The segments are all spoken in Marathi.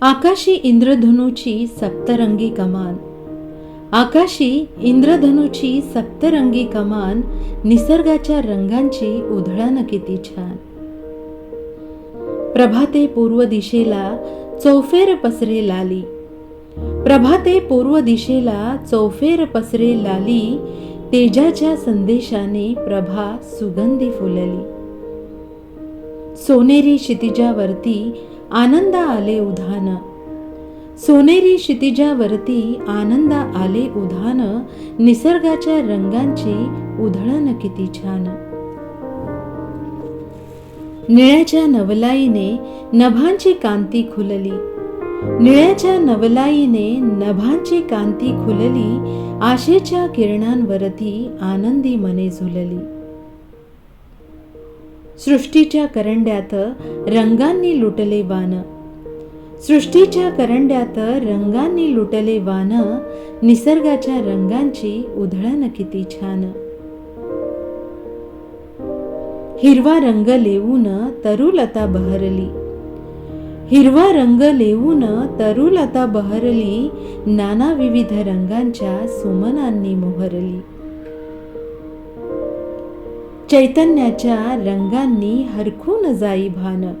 आकाशी इंद्रधनुची सप्तरंगी कमान. आकाशी इंद्रधनुची सप्तरंगी कमान निसर्गाच्या रंगांची उधळण किती छान. प्रभाते पूर्व दिशेला चौफेर पसरे लाली. प्रभाते पूर्व दिशेला चौफेर पसरे लाली तेजाच्या संदेशाने प्रभा सुगंधी फुलली. सोनेरी क्षितिजावरती आनंद आले उधान. सोनेरी क्षितिजावरती आनंद आले उधान निसर्गाच्या रंगांची उधळण किती छान. निळ्याच्या नवलाईने नभांची कांती खुलली. निळ्याच्या नवलाईने नभांची कांती खुलली आशेच्या किरणांवरती आनंदी मने झुलली. सृष्टीच्या करंड्यात रंगांनी लुटले वान. सृष्टीच्या करंड्यात रंगांनी लुटले वान निसर्गाच्या रंगांची उधळण किती छान. हिरवा रंग लेवून तरुलता बहरली. हिरवा रंग लेवून तरुलता बहरली नाना विविध रंगांच्या सुमनांनी मोहरली. चैतन्याच्या रंगांनी हरखून जाई भान.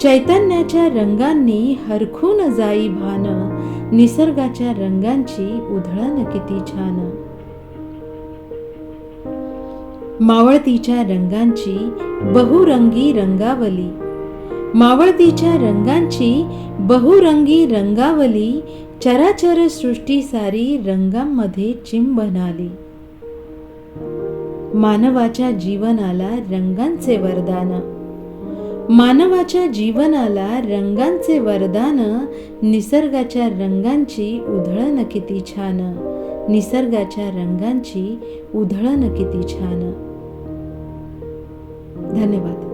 चैतन्याच्या रंगांनी हरखून जाई भान. निसर्गाच्या रंगांची उधळण किती छान. मावळतीच्या रंगांची बहुरंगी रंगावली. मावळतीच्या रंगांची बहुरंगी रंगावली. चराचर सृष्टी सारी रंगांमध्ये चिंबनाली. मानवाच्या जीवनाला रंगांचे वरदान. मानवाच्या जीवनाला रंगांचे वरदान निसर्गाच्या रंगांची उधळण किती छान. निसर्गाच्या रंगांची उधळण किती छान. धन्यवाद.